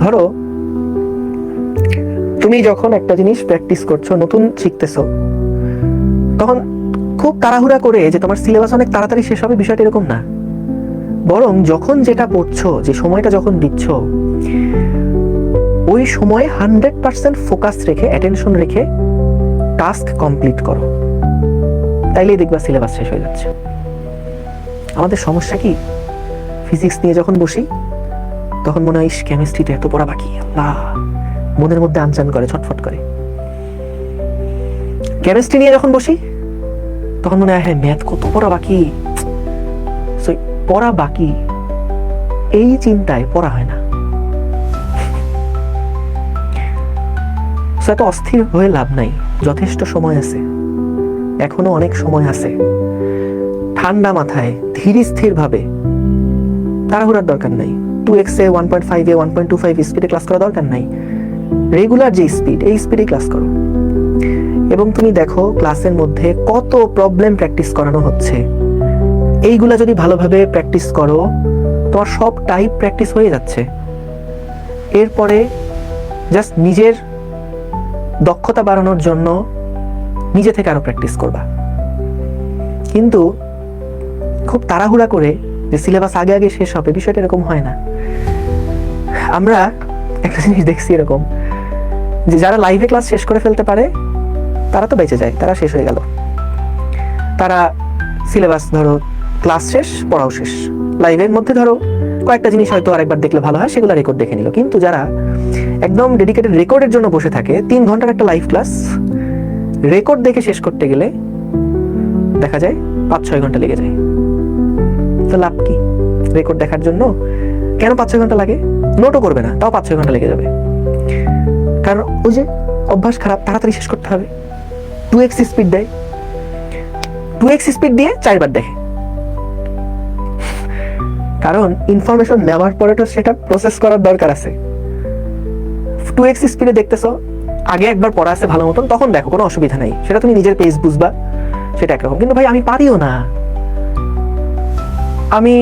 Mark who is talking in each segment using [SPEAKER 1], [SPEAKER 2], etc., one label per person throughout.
[SPEAKER 1] ধরো, তুমি যখন একটা জিনিস প্র্যাকটিস করছ, নতুন শিখতেছো, তখন খুব তাড়াহুড়া করে যে তোমার সিলেবাস অনেক তাড়াতাড়ি শেষ হবে, বিষয়টা এরকম না। বরং যখন যেটা পড়ছো, যে সময়টা যখন দিচ্ছ, ওই সময়ে হান্ড্রেড পার্সেন্ট ফোকাস রেখে অ্যাটেনশন রেখে টাস্ক কমপ্লিট করো। তাইলেই দেখবা সিলেবাস শেষ হয়ে যাচ্ছে। আমাদের সমস্যা কি? ফিজিক্স নিয়ে যখন বসি তখন মনে হয় কেমিস্ট্রিতে এত পড়া বাকি, আল্লাহ। মনের মধ্যে আনচান করে, ছটফট করে। কেমিস্ট্রি নিয়ে যখন বসি, তখন মনে হয় হ্যাঁ ম্যাথ কত পড়া বাকি। পড়া বাকি, এই চিন্তায় পড়া হয় না। এত অস্থির হয়ে লাভ নাই, যথেষ্ট সময় আছে। এখনও অনেক সময় আছে। ঠান্ডা মাথায় ধীর স্থির ভাবে তাড়াহুড়ার দরকার নাই। Two a one point five one point two five স্পিডে ক্লাস করা দরকার নাই। রেগুলার যে স্পিড এই স্পিডে ক্লাস করো। এবং তুমি দেখো ক্লাসের মধ্যে কত প্রবলেম প্র্যাকটিস করানো হচ্ছে। এইগুলা যদি ভালোভাবে প্র্যাকটিস করো, তোমার সব টাইপ প্র্যাকটিস হয়ে যাচ্ছে। এরপরে জাস্ট নিজের দক্ষতা বাড়ানোর জন্য নিজে থেকে আরও প্র্যাকটিস করবা। কিন্তু খুব তাড়াহুড়া করে যে সিলেবাস আগে আগে শেষ হবে, বিষয়টা এরকম হয় না। আমরা একটা জিনিস দেখছি এরকম, যে যারা লাইভে ক্লাস শেষ করে ফেলতে পারে, তারা তো বেঁচে যায়, তারা শেষ হয়ে গেল। তারা সিলেবাস ধরো ক্লাস শেষ, পড়াও শেষ। লাইভের মধ্যে ধরো, কয়েকটা জিনিস হয়তো আরেকবার দেখলে ভালো হয়, সেগুলো রেকর্ড দেখে নিল। কিন্তু যারা একদম ডেডিকেটেড রেকর্ডের জন্য বসে থাকে, তিন ঘণ্টার একটা লাইভ ক্লাস রেকর্ড দেখে শেষ করতে গেলে দেখা যায় পাঁচ ছয় ঘণ্টা লেগে যায়। তো লাভ কি? রেকর্ড দেখার জন্য? কেন পাঁচ ছয় ঘণ্টা লাগে? নোটও করবে না, তাও পাঁচ ছয় ঘণ্টা লেগে যাবে। কারণ ওই যে অভ্যাস খারাপ, তাড়াতাড়ি শেষ করতে হবে। টু এক্স স্পিড দেয়। টু এক্স স্পিড দিয়ে চারবার দেখে। কারণ ইনফরমেশন নেওয়ার পরে তো সেটা প্রসেস করার দরকার আছে। টু এক্স স্পিডে দেখতেছো, আগে একবার পড়া আছে ভালো মতন, তখন দেখো, কোনো অসুবিধা নাই। সেটা তুমি নিজের পেজ বুঝবা, সেটা একরকম। কিন্তু ভাই, আমি পারিও না। আমি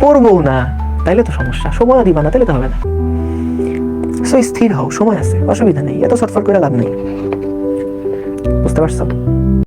[SPEAKER 1] পড়ব না, তাইলে তো সমস্যা। সময় দিবা না, তাইলে তো হবে না। স্থির হও, সময় আছে, অসুবিধা নেই, এত সটফট করে লাভ নেই। বুঝতে পারছ?